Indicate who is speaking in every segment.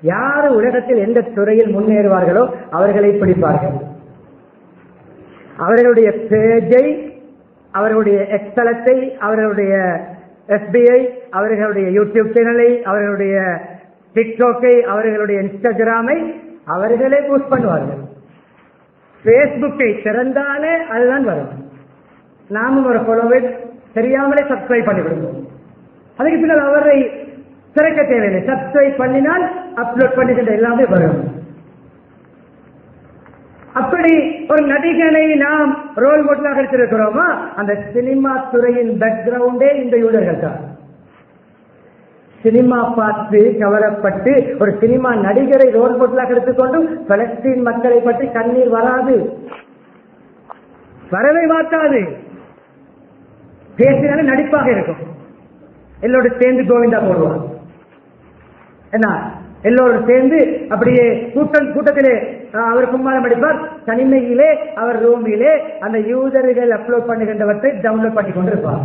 Speaker 1: யார் உலகத்தில் எந்த துறையில் முன்னேறுவார்களோ அவர்களை பிடிப்பார்கள். அவர்களுடைய பேஜை அவர்களுடைய எக்ஸலத்தை அவர்களுடைய எஸ்பிஐ அவர்களுடைய யூடியூப் சேனலை அவர்களுடைய டிக்டாக்கை அவர்களுடைய இன்ஸ்டாகிராமை அவர்களே பூஸ்ட் பண்ணுவார்கள். பேஸ்புக்கை திறந்தாலே அதுதான் வரும். நாமும் ஒரு ஃபாலோவை தெரியாமலே சப்ஸ்கிரைப் பண்ணி விடுவோம் அதுக்கு பின்னால் அவரை திறக்க தேவையில்லை. சப்ஸ்கிரைப் பண்ணினால் அப்லோட் பண்ணுகின்ற எல்லாமே வரும். அப்படி ஒரு நடிகனை நாம் ரோல் மாடலாக எடுத்திருக்கிறோமா? அந்த சினிமா துறையின் பேக்ரவுண்டே இந்த யூதர்கள் தான். சினிமா பார்த்து கவரப்பட்டு ஒரு சினிமா நடிகரை ரோல் மாடலாக எடுத்துக்கொண்டு பலஸ்தீன் மக்களை பற்றி கண்ணீர் வராது. வரவே மாட்டாது. பேசினாலும் நடிப்பாக இருக்கும். எல்லோடு சேர்ந்து கோவிந்தா போடுவாங்க. என்ன எல்லோரும் சேர்ந்து அப்படியே கூட்டம் கூட்டத்திலே அவர் கும்மாரம் அடிப்பார். தனிமையிலே அவர் ரூமிலே அந்த யூதர்கள் அப்லோட் பண்ணுகின்றவற்றை டவுன்லோட் பண்ணி கொண்டிருப்பார்.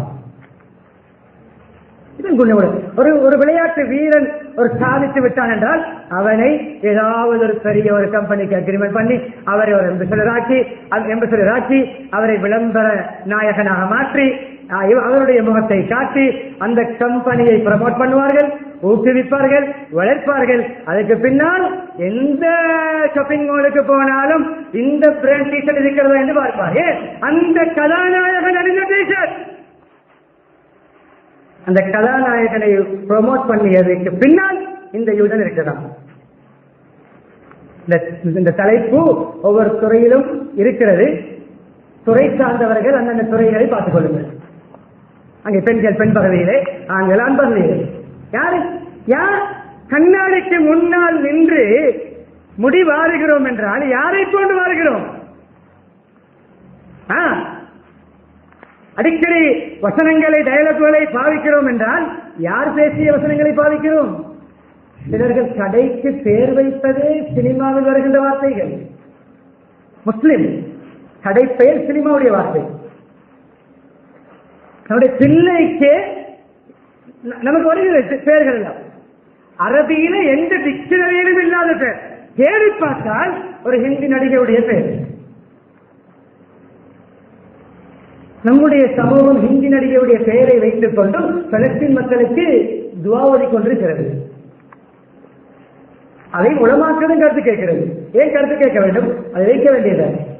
Speaker 1: ஒரு ஒரு விளையாட்டு வீரன் ஒரு சாதித்து விட்டான் என்றால் அவனை ஏதாவது ஒரு பெரிய ஒரு கம்பெனிக்கு அக்ரிமெண்ட் பண்ணி அவரை ஒரு எம்பசடர் ஆக்கி அவரை விளம்பர நாயகனாக மாற்றி அவருடைய முகத்தை காட்டி அந்த கம்பெனியை ப்ரமோட் பண்ணுவார்கள். ஊக்குவிப்பார்கள் வளர்ப்பார்கள். அதுக்கு பின்னால் எந்த ஷாப்பிங் மாலுக்கு போனாலும் இந்த பிராண்ட் டீஷர்ட் இருக்கிறதா என்று பார்ப்பார்கள் அந்த கதாநாயகன் அணிந்த டீஷர்ட் அந்த கதாநாயகனை ப்ரொமோட் பண்ணியதுக்கு பின்னால் இந்த யூதன் இருக்கிறான். இந்த- இந்த தலைப்பு ஒவ்வொரு துறையிலும் இருக்கிறது. துறை சார்ந்தவர்கள் அந்தந்த துறைகளை பார்த்துக் கொள்ளுங்கள். அங்கே பெண்கள் பெண் பகுதியிலே ஆண்கள் ஆண் பகுதியிலே. யாரு? யார் கண்ணாடிக்கு முன்னால் நின்று முடி வாருகிறோம் என்றால் யாரை கொண்டு வாருகிறோம்? ஆ? அடிக்கடி வசனங்களை டயலாக்குகளை பாவிக்கிறோம் என்றால் யார் பேசிய வசனங்களை பாவிக்கிறோம்? சிலர்கள் கடைக்கு பேர் வைப்பதே சினிமாவில் வருகின்ற வார்த்தைகள். முஸ்லிம் கடை பெயர் சினிமாவுடைய வார்த்தை. நம்முடைய பிள்ளைக்கு நமக்கு வருகிறது பேர்கள் எல்லாம். அரபியில எந்த டிக்ஷனரியிலும் இல்லாத பேர். தேடி பார்த்தால் ஒரு ஹிந்தி நடிகையுடைய பேர். நம்முடைய சமூகம் ஹிந்தி நடிகையுடைய பெயரை வைத்துக் கொண்டும் பலஸ்தீன் மக்களுக்கு துவாவதி கொண்டிருக்கிறது. அதை உளமாக்கதும் கருத்து கேட்கிறது. ஏன் கருத்து கேட்க வேண்டும்? அதை வைக்க வேண்டியது.